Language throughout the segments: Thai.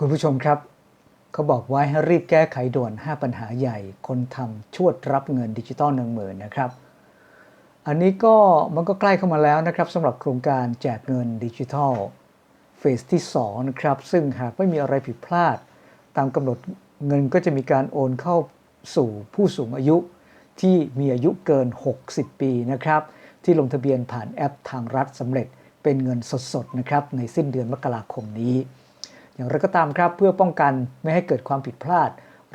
คุณผู้ชมครับเขาบอกไว้ให้รีบแก้ไขด่วน 5 ปัญหาใหญ่ คนทำชวดรับเงินดิจิตอลหนึ่งหมื่นนะครับ อันนี้ก็มันก็ใกล้เข้ามาแล้วนะครับสำหรับโครงการแจกเงินดิจิทัลเฟสที่2นะครับซึ่งหากไม่มีอะไรผิดพลาด ตามกำหนดเงินก็จะมีการโอนเข้าสู่ผู้สูงอายุที่มีอายุเกิน 60 ปีนะครับ ที่ลงทะเบียนผ่านแอปทางรัฐสำเร็จเป็นเงินสดๆนะครับในสิ้นเดือนมกราคมนี้ อย่างไรก็ตามครับเพื่อป้องกันไม่ให้เกิดความผิดพลาด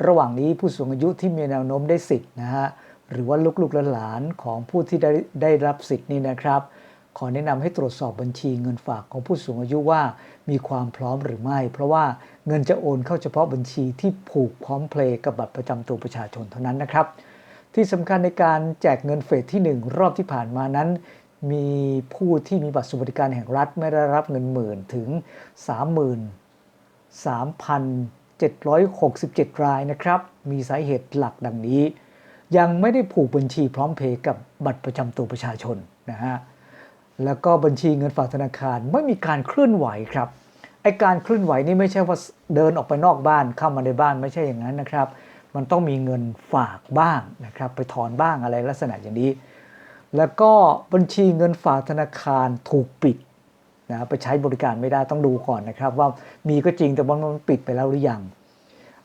ระหว่างนี้ผู้สูงอายุที่มีแนวโน้มได้สิทธิ์นะฮะหรือว่าลูกๆหลานๆของผู้ที่ได้ได้รับสิทธิ์นี้นะครับ ขอแนะนำให้ตรวจสอบบัญชีเงินฝากของผู้สูงอายุว่ามีความพร้อมหรือไม่ เพราะว่าเงินจะโอนเข้าเฉพาะบัญชีที่ผูกพร้อมเพลย์กับบัตรประจำตัวประชาชนเท่านั้นนะครับ ที่สำคัญในการแจกเงินเฟสที่ 1 รอบที่ผ่านมานั้นมีผู้ที่มีบัตรสวัสดิการแห่งรัฐไม่ได้รับเงินหมื่นถึง 30,000 3,767 รายนะครับ มีสาเหตุหลักดังนี้ ยังไม่ได้ผูกบัญชีพร้อมเพย์กับบัตรประจำตัวประชาชนนะฮะ แล้วก็บัญชีเงินฝากธนาคารไม่มีการเคลื่อนไหวครับ ไอการเคลื่อนไหวนี่ไม่ใช่ว่าเดินออกไปนอกบ้านเข้ามาในบ้านไม่ใช่อย่างนั้นนะครับ มันต้องมีเงินฝากบ้างนะครับ ไปถอนบ้างอะไรลักษณะอย่างนี้ แล้วก็บัญชีเงินฝากธนาคารถูกปิด นะไปใช้บริการไม่ได้ต้องดูก่อนนะครับ ว่ามีก็จริงแต่ว่ามันปิดไปแล้วหรือยัง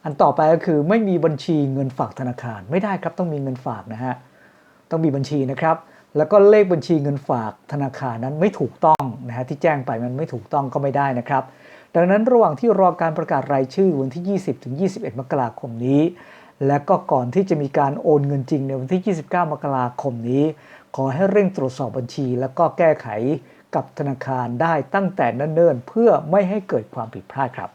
อันต่อไปก็คือไม่มีบัญชีเงินฝากธนาคารไม่ได้ครับต้องมีเงินฝากนะฮะต้องมีบัญชีนะครับ แล้วก็เลขบัญชีเงินฝากธนาคารนั้นไม่ถูกต้องนะฮะที่แจ้งไปมันไม่ถูกต้องก็ไม่ได้นะครับ ดังนั้นระหว่างที่รอการประกาศรายชื่อวันที่ 20 ถึง 21 มกราคมนี้ และก็ก่อนที่จะมีการโอนเงินจริงในวันที่ 29 มกราคมนี้ ขอให้เร่งตรวจสอบบัญชี แล้วก็แก้ไข กับธนาคารได้ตั้งแต่เนิ่นๆเพื่อไม่ให้เกิดความผิดพลาดครับ